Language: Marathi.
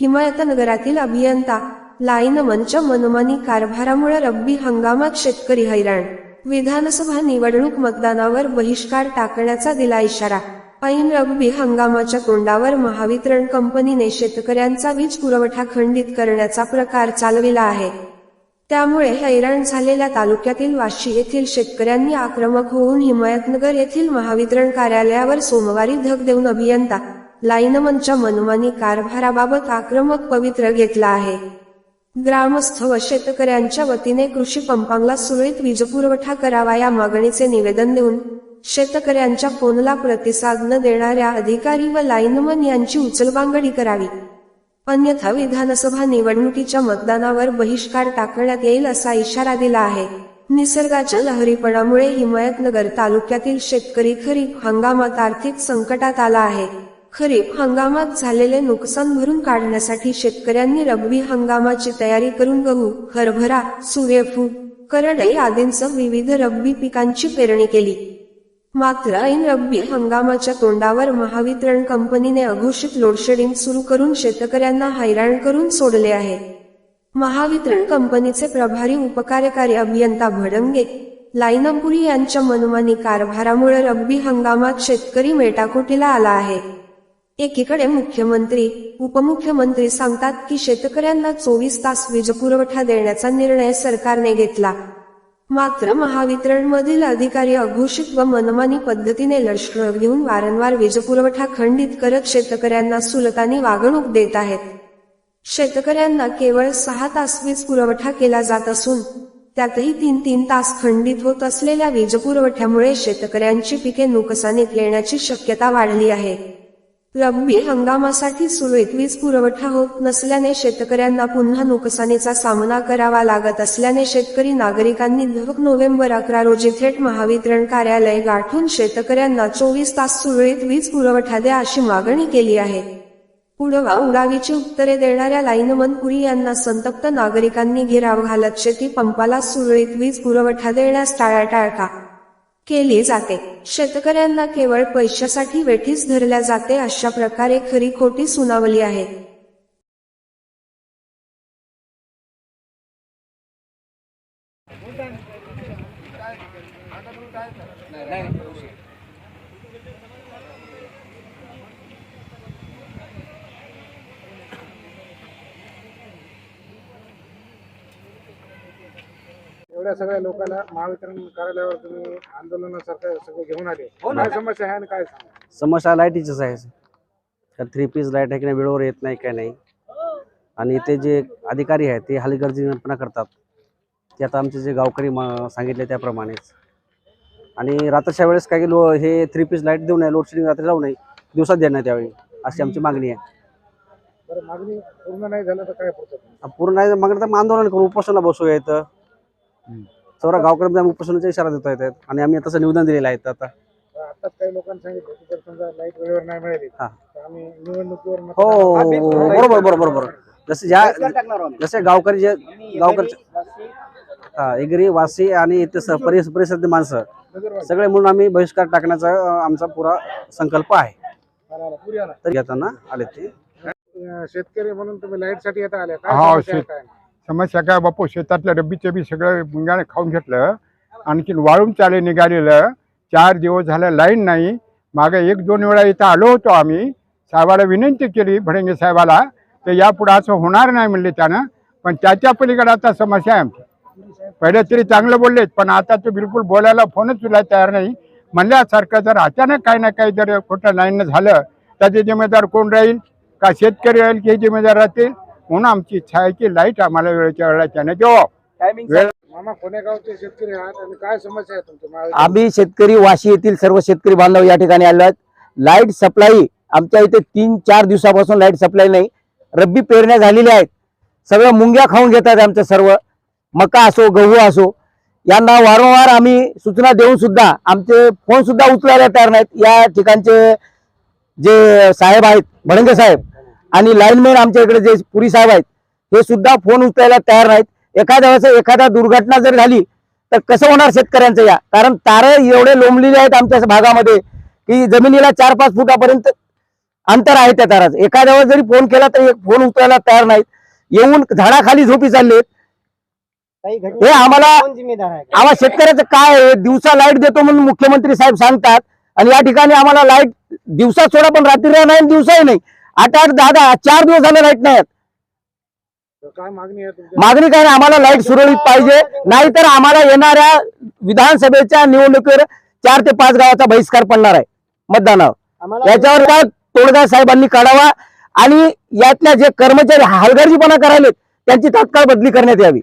हिमायतनगरातील अभियंता लाईन मंच मनमानी कारभारामुळे रब्बी हंगामात शेतकरी हैराण. विधानसभा निवडणूक मतदानावर बहिष्कार टाकण्याचा दिला इशारा. ऐन रब्बी हंगामाच्या तोंडावर महावितरण कंपनीने शेतकऱ्यांचा वीज पुरवठा खंडित करण्याचा प्रकार चालविला आहे. त्यामुळे हैराण झालेल्या तालुक्यातील वाशी येथील शेतकऱ्यांनी आक्रमक होऊन हिमायतनगर येथील महावितरण कार्यालयावर सोमवारी धग देऊन अभियंता लाईनमनच्या मनमानी कारभाराबाबत आक्रमक पवित्र घेतला आहे. ग्रामस्थ व शेतकऱ्यांच्या वतीने कृषी पंपांना सुरळीत वीजपुरवठा करावा या मागणीचे निवेदन देऊन शेतकऱ्यांच्या फोनला प्रतिसाद न देणाऱ्या अधिकारी व लाईनमन यांची उचलबांगडी करावी. अन्यथा विधानसभा निवडणुकीच्या मतदानावर बहिष्कार टाकण्यात येईल असा इशारा दिला आहे. निसर्गाच्या लहरीपणामुळे हिमायतनगर तालुक्यातील शेतकरी खरीप हंगामात आर्थिक संकटात आला आहे. खरीप हंगामात झालेले नुकसान भरून काढण्यासाठी शेतकऱ्यांनी रब्बी हंगामाची तयारी करून गहू हरभरा सूर्यफूल करडई आदींसह विविध रब्बी पिकांची पेरणी केली. मात्र ऐन रब्बी हंगामाच्या तोंडावर महावितरण कंपनीने अघोषित लोडशेडिंग सुरू करून शेतकऱ्यांना हैराण करून सोडले आहे. महावितरण कंपनीचे प्रभारी उपकार्यकारी अभियंता भडंगे लाईनपुरी यांच्या मनमानी कारभारामुळे रब्बी हंगामात शेतकरी मेटाकुटीला आला आहे. एकीकडे मुख्यमंत्री उपमुख्यमंत्री सांगतात की शेतकऱ्यांना चोवीस तास वीजपुरवठा देण्याचा निर्णय सरकारने घेतला. मात्र महावितरण मधील अधिकारी अघोषित व मनमानी पद्धतीने लष्कर घेऊन वारंवार वीजपुरवठा खंडित करत शेतकऱ्यांना सुलतानी वागणूक देत आहेत. शेतकऱ्यांना केवळ सहा तास वीज पुरवठा केला जात असून त्यातही तीन तीन तास खंडित होत असलेल्या वीज पुरवठ्यामुळे शेतकऱ्यांची पिके नुकसानीत येण्याची शक्यता वाढली आहे. रब्बी हंगामासाठी सुरळीत वीज पुरवठा होत नसल्याने शेतकऱ्यांना पुन्हा नुकसानीचा सामना करावा लागत असल्याने शेतकरी नागरिकांनी दहक नोव्हेंबर अकरा रोजी थेट महावितरण कार्यालय गाठून शेतकऱ्यांना चोवीस तास सुरळीत वीज पुरवठा द्या अशी मागणी केली आहे. पुढवा उडावीची उत्तरे देणाऱ्या लाईनमन पुरी यांना संतप्त नागरिकांनी घेराव घालत शेती पंपाला सुरळीत वीज पुरवठा देण्यास टाळाटाळ का केली जाते. शेतकऱ्यांना केवळ पैशासाठी वेठीस धरल्या जाते अशा प्रकारे खरी खोटी सुनावली आहे. एवढ्या सगळ्या लोकांना महावितरण कार्यालयावर तुम्ही आंदोलनासारखं सगळं घेऊन आले. काय समस्या आहे आणि काय सांगा? समस्या लाईटीचीच आहे. तर थ्री पीस लाइट आहे की नाही वेळेवर येत नाही काय नाही. आणि इथे जे अधिकारी आहेत ते हलगर्जीपणा करतात. ते आता आमचे जे गावकरी सांगितले त्याप्रमाणेच. आणि रात्रीच्या वेळेस काय लो हे थ्री पीस लाइट देऊ नये लोडशेडिंग रात्री जाऊ नये दिवसात देण्यात यावी अशी आमची मागणी आहे. बरं मागणी पूर्ण नाही झालं तर काय पुढचं पूर्ण नाही मागणी तर मग आंदोलन करू उपोषणला बसूया इथं. सर्व गावकरी उपोषणाचा इशारा देतो आहेत आणि आम्ही तसं निवेदन दिलेलं आहे आता. तर आताच काही लोकांनी सांगितलं की जर समजा लाइट वेळेवर नाही मिळाली हा. तर आम्ही निवडणुकीवर हो मतदान- हो, हो, हो, बरोबर बरोबर बरोबर. जसे ज्या जसे गावकरी जे गावकरी हा एगरी वासी आणि इथे स- परिस परिसरातील माणसं. सगळे म्हणून आम्ही बहिष्कार टाकण्याचा अं, आमचा पुरा संकल्प आहे. आला, आला, पुरी आला. तर घेताना आले ते. अं, शेतकरी म्हणून तुम्ही लाइटसाठी येता आल्या काय हा, समस्या आहे शेत- काय समस्या काय बापू? शेतातलं रब्बीचं बी सगळं मुंग्याने खाऊन घेतलं आणखीन वाळून चाले निघालेलं चार दिवस झालं लाईन नाही. मागे एक दोन वेळा इथं आलो होतो आम्ही. साहेबाला विनंती केली भडंगे साहेबाला तर यापुढे असं होणार नाही म्हणले त्यानं. पण त्याच्या पलीकडे आता समस्या आहे आमची. पहिले तरी चांगलं बोललेत पण आता तू बिलकुल बोलायला फोनच तुला तयार नाही. म्हणल्यासारखं जर अचानक काही ना काही जर खोटं लाईन झालं त्याचे जिम्मेदार कोण राहील? का शेतकरी राहील की जिम्मेदार राहतील? म्हणून आमची इच्छा आहे की लाइट आम्हाला वेळेच्या वेळेला त्याने द्यावं वेळ मामा कोण्या गावचे शेतकरी आहात आणि काय समस्या आहे तुमच्या महावितरण आम्ही शेतकरी वाशी येथील सर्व शेतकरी बांधव या ठिकाणी आलो आहेत. लाइट सप्लाय आमच्या इथे तीन चार दिवसापासून लाइट सप्लाय नाही. रब्बी पेरण्या झालेल्या आहेत. सगळं मुंग्या खाऊन घेतात आमचं सर्व. मका असो गहू असो. यांना वारंवार आम्ही सूचना देऊन सुद्धा आमचे फोन सुद्धा उचलायला तयार नाहीत. या ठिकाणचे जे साहेब आहेत भडंगे साहेब आणि लाईनमॅन आमच्या इकडे जे पुरी साहेब आहेत हे सुद्धा फोन उचलायला तयार नाहीत. एखाद्या वेळेस एखादा दुर्घटना जर झाली तर कसं होणार शेतकऱ्यांचं या? कारण तारे एवढे लोंबलेले आहेत आमच्या भागामध्ये की जमिनीला चार पाच फुटापर्यंत अंतर आहे त्या ताराचं. एखाद्या वेळेस जरी फोन केला तरी फोन उचलायला तयार नाहीत. येऊन झाडाखाली झोपी चाललेत. हे आम्हाला आम्हाला शेतकऱ्याचं काय आहे? दिवसा लाइट देतो म्हणून मुख्यमंत्री साहेब सांगतात. आणि या ठिकाणी आम्हाला लाइट दिवसा सोडा पण रात्री नाही दिवसाही नाही. आठ आठ दहा दहा चार दिवस झाले लाइट नाही आहेत. तर काय मागणी आहे तुमच्या? मागणी काय नाही, आम्हाला लाइट सुरळीत पाहिजे. नाहीतर आम्हाला येणाऱ्या विधानसभेच्या निवडणुकीवर चार ते पाच गावाचा बहिष्कार पडणार आहे मतदानावर. याच्यावर काय तोडगा साहेबांनी काढावा आणि यातल्या जे कर्मचारी हलगर्जीपणा करायलेत त्यांची तात्काळ बदली करण्यात यावी.